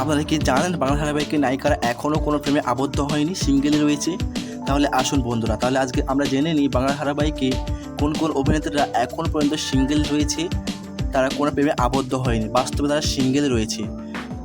আপনারা কি জানেন বাংলা ধারাবাহিকের নায়িকারা এখনও কোনো প্রেমে আবদ্ধ হয়নি সিঙ্গেলে রয়েছে? তাহলে আসুন বন্ধুরা, তাহলে আজকে আমরা জেনে নিই বাংলা ধারাবাহিকে কোন কোন অভিনেত্রীরা এখন পর্যন্ত সিঙ্গেল রয়েছে, তারা কোনো প্রেমে আবদ্ধ হয়নি, বাস্তবে তারা সিঙ্গেল রয়েছে।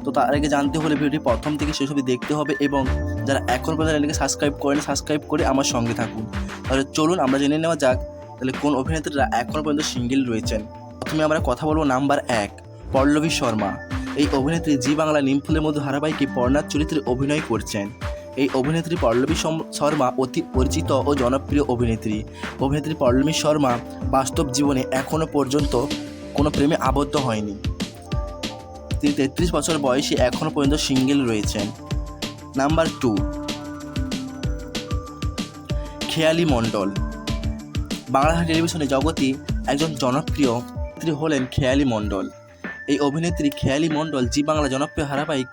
তো তার আগে জানতে হলে ভিডিওটি প্রথম থেকে অবধি দেখতে হবে এবং যারা এখন পর্যন্ত চ্যানেলকে সাবস্ক্রাইব করেন সাবস্ক্রাইব করে আমার সঙ্গে থাকুন। তাহলে চলুন আমরা জেনে নেওয়া যাক, তাহলে কোন অভিনেত্রীরা এখন পর্যন্ত সিঙ্গেল রয়েছেন। প্রথমে আমরা কথা বলব নাম্বার এক, পল্লবী শর্মা। এই অভিনেত্রী জি বাংলা নিমফুলের মধ্যে ধারাবাহিকে পর্ণার চরিত্রে অভিনয় করছেন। এই অভিনেত্রী পল্লবী শর্মা অতি পরিচিত ও জনপ্রিয় অভিনেত্রী। অভিনেত্রী পল্লবী শর্মা বাস্তব জীবনে এখনও পর্যন্ত কোনো প্রেমে আবদ্ধ হয়নি। তিনি তেত্রিশ বছর বয়সে এখনও পর্যন্ত সিঙ্গেল রয়েছেন। Number two. খেয়ালি মণ্ডল। বাংলা টেলিভিশনে জগতে একজন জনপ্রিয় হলেন খেয়ালি মণ্ডল। এই অভিনেত্রী খেয়ালি মণ্ডল জি বাংলা জনপ্রিয় ধারাবাহিক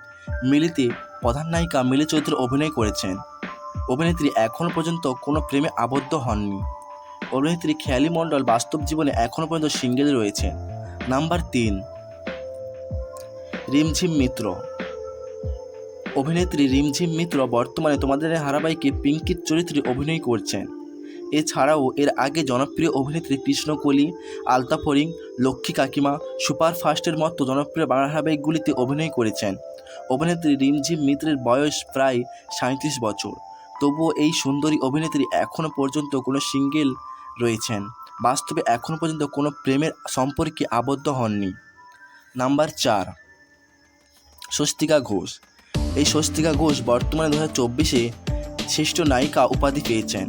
মিলিতে প্রধান নায়িকা মিলি চরিত্রে অভিনয় করেছেন। অভিনেত্রী এখনও পর্যন্ত কোনো প্রেমে আবদ্ধ হননি। অভিনেত্রী খেয়ালি মণ্ডল বাস্তব জীবনে এখনও পর্যন্ত সিঙ্গেল রয়েছে। নাম্বার তিন, রিমঝিম মিত্র। অভিনেত্রী রিমঝিম মিত্র বর্তমানে তোমাদের ধারাবাহিকে পিঙ্কির চরিত্রে অভিনয় করছেন। এছাড়াও এর আগে জনপ্রিয় অভিনেত্রী কৃষ্ণকলি, আলতা ফরিং লক্ষ্মী কাকিমা, সুপারফাস্টের মতো জনপ্রিয় ধারাবাহিকগুলিতে অভিনয় করেছেন। অভিনেত্রী রিমঝিম মিত্রের বয়স প্রায় সাঁত্রিশ বছর। তবুও এই সুন্দরী অভিনেত্রী এখনও পর্যন্ত কোনো সিঙ্গেল রয়েছেন। বাস্তবে এখনও পর্যন্ত কোনো প্রেমের সম্পর্কে আবদ্ধ হননি। নাম্বার চার, স্বস্তিকা ঘোষ। এই স্বস্তিকা ঘোষ বর্তমানে দু হাজার চব্বিশে শ্রেষ্ঠ নায়িকা উপাধি পেয়েছেন।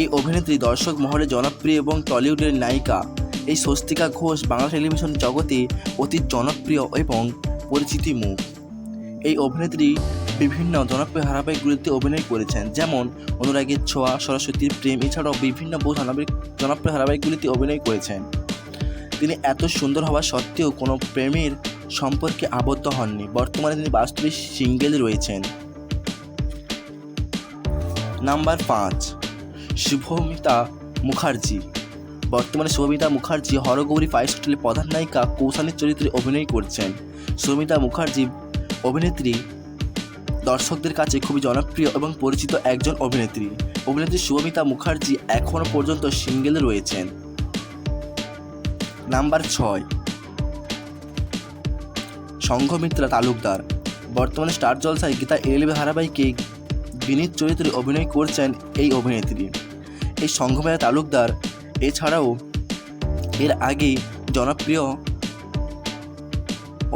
এই অভিনেত্রী দর্শক মহলে জনপ্রিয় এবং টলিউডের নায়িকা। এই স্বস্তিকা ঘোষ বাংলা টেলিভিশন জগতে অতি জনপ্রিয় এবং পরিচিতি মুখ এই অভিনেত্রী বিভিন্ন জনপ্রিয় ধারাবাহিকগুলিতে অভিনয় করেছেন, যেমন অনুরাগের ছোঁয়া, সরস্বতীর প্রেম, এছাড়াও বিভিন্ন বহু ধারাবাহিক, জনপ্রিয় ধারাবাহিকগুলিতে অভিনয় করেছেন। তিনি এত সুন্দর হওয়া সত্ত্বেও কোনো প্রেমের সম্পর্কে আবদ্ধ হননি। বর্তমানে তিনি বাস্তবে সিঙ্গেল রয়েছেন। নাম্বার পাঁচ শুভমিতা মুখার্জি। বর্তমানে শুভমিতা মুখার্জি হরগৌরী ফাইভ হোটেলের প্রধান নায়িকা কৌশালের চরিত্রে অভিনয় করছেন। শুভমিতা মুখার্জি অভিনেত্রী, দর্শকদের কাছে খুবই জনপ্রিয় এবং পরিচিত একজন অভিনেত্রী। অভিনেত্রী শুভমিতা মুখার্জি এখনও পর্যন্ত সিঙ্গেল রয়েছেন। নাম্বার ছয়। সংঘমিত্রা তালুকদার। বর্তমানে স্টার জলসায় গীতা এলবে ধারাবাহিকে বিনীত চরিত্রে অভিনয় করছেন এই অভিনেত্রী। এই সংঘমিত্রা তালুকদার, এছাড়াও এর আগে জনপ্রিয়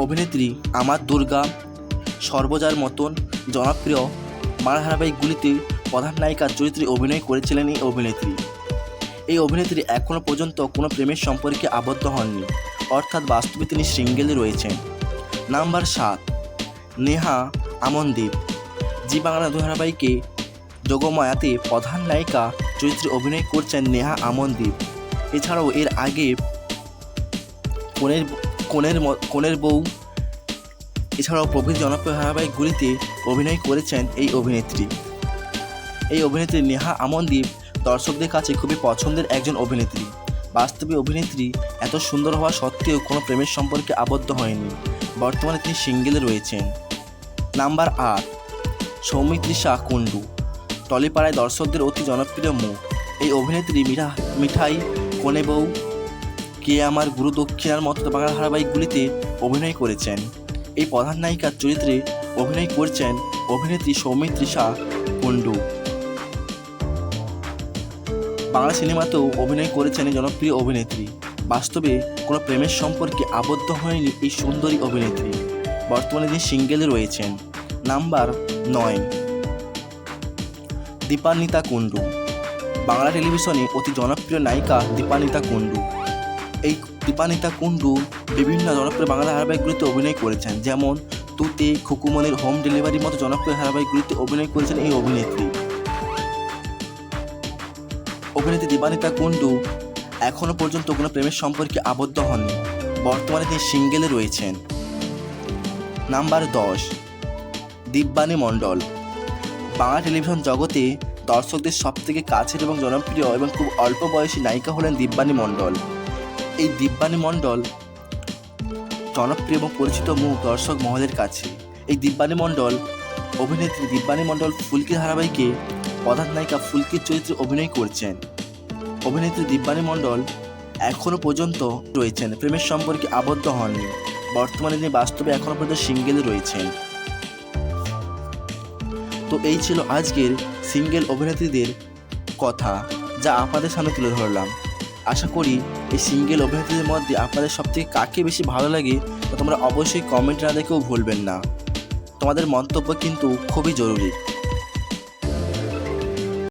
অভিনেত্রী আমার দুর্গা, সর্বজার মতন জনপ্রিয় বাংলা ধারাবাহিকগুলিতে প্রধান নায়িকার চরিত্রে অভিনয় করেছিলেন এই অভিনেত্রী। এই অভিনেত্রী এখনও পর্যন্ত কোনো প্রেমের সম্পর্কে আবদ্ধ হননি, অর্থাৎ বাস্তবে তিনি সিঙ্গেলে রয়েছেন। নাম্বার সাত, নেহা আমনদীপ। জি বাংলা ধারাবাহিকে যোগমায়াতে প্রধান নায়িকা চরিত্রে অভিনয় করছেন নেহা আমনদীপ। এছাড়াও এর আগে কনের কনের কোনের বউ, এছাড়াও প্রভৃতি জনপ্রিয় ধারাবাহিকগুলিতে অভিনয় করেছেন এই অভিনেত্রী। এই অভিনেত্রী নেহা আমনদীপ দর্শকদের কাছে খুবই পছন্দের একজন অভিনেত্রী। বাস্তবে অভিনেত্রী এত সুন্দর হওয়া সত্ত্বেও কোনো প্রেমের সম্পর্কে আবদ্ধ হয়নি। বর্তমানে তিনি সিঙ্গেলে রয়েছেন। নাম্বার আট, সৌমিত্রিষা কুণ্ডু। টলিপাড়ায় দর্শকদের অতি জনপ্রিয় মুখ এই অভিনেত্রী মিঠা, মিঠাই, কোনে বউ, কে আমার গুরু দক্ষিণার মতো বাংলা ধারাবাহিকগুলিতে অভিনয় করেছেন। এই প্রধান নায়িকার চরিত্রে অভিনয় করছেন অভিনেত্রী সৌমিত্রিষা কুণ্ডু। বাংলা সিনেমাতেও অভিনয় করেছেন জনপ্রিয় অভিনেত্রী। বাস্তবে কোনো প্রেমের সম্পর্কে আবদ্ধ হয়নি এই সুন্দরী অভিনেত্রী। বর্তমানে তিনি সিঙ্গেলে রয়েছেন। নাম্বার নয়। দীপান্বিতা কুণ্ডু। বাংলা টেলিভিশনে অতি জনপ্রিয় নায়িকা দীপান্বিতা কুণ্ডু। এই দীপান্বিতা কুণ্ডু বিভিন্ন জনপ্রিয় বাংলা ধারাবাহিকগুলিতে অভিনয় করেছেন, যেমন তুতে, খুকুমনির হোম ডেলিভারির মতো জনপ্রিয় ধারাবাহিকগুলিতে অভিনয় করেছেন এই অভিনেত্রী। অভিনেত্রী দীপান্বিতা কুণ্ডু এখনও পর্যন্ত কোনো প্রেমের সম্পর্কে আবদ্ধ হননি, বর্তমানে তিনি সিঙ্গেলে রয়েছেন। নাম্বার দশ, দিব্যানী মণ্ডল। বাংলা টেলিভিশন জগতে দর্শকদের সবথেকে কাছের এবং জনপ্রিয় এবং খুব অল্প বয়সী নায়িকা হলেন দিব্যানী মণ্ডল। এই দিব্যানী মণ্ডল জনপ্রিয় এবং পরিচিত মুখ দর্শক মহলের কাছে। এই দিব্যানী মণ্ডল অভিনেত্রী দিব্যানী মণ্ডল ফুলকি ধারাবাহিকে প্রধান নায়িকা ফুলকির চরিত্রে অভিনয় করছেন। অভিনেত্রী দিব্যানী মণ্ডল এখনও পর্যন্ত রয়েছেন, প্রেমের সম্পর্কে আবদ্ধ হননি। বর্তমানে তিনি বাস্তবে এখনও পর্যন্ত সিঙ্গেল রয়েছেন। তো এই ছিল আজকের সিঙ্গেল অভিনেত্রীদের কথা যা আপনাদের সামনে তুলে ধরলাম। আশা করি এই সিঙ্গেল অভিনেত্রীদের মধ্যে আপনাদের সবথেকে কাকে বেশি ভালো লাগে তা তোমরা অবশ্যই কমেন্ট না দেখেও ভুলবেন না। তোমাদের মন্তব্য কিন্তু খুবই জরুরি।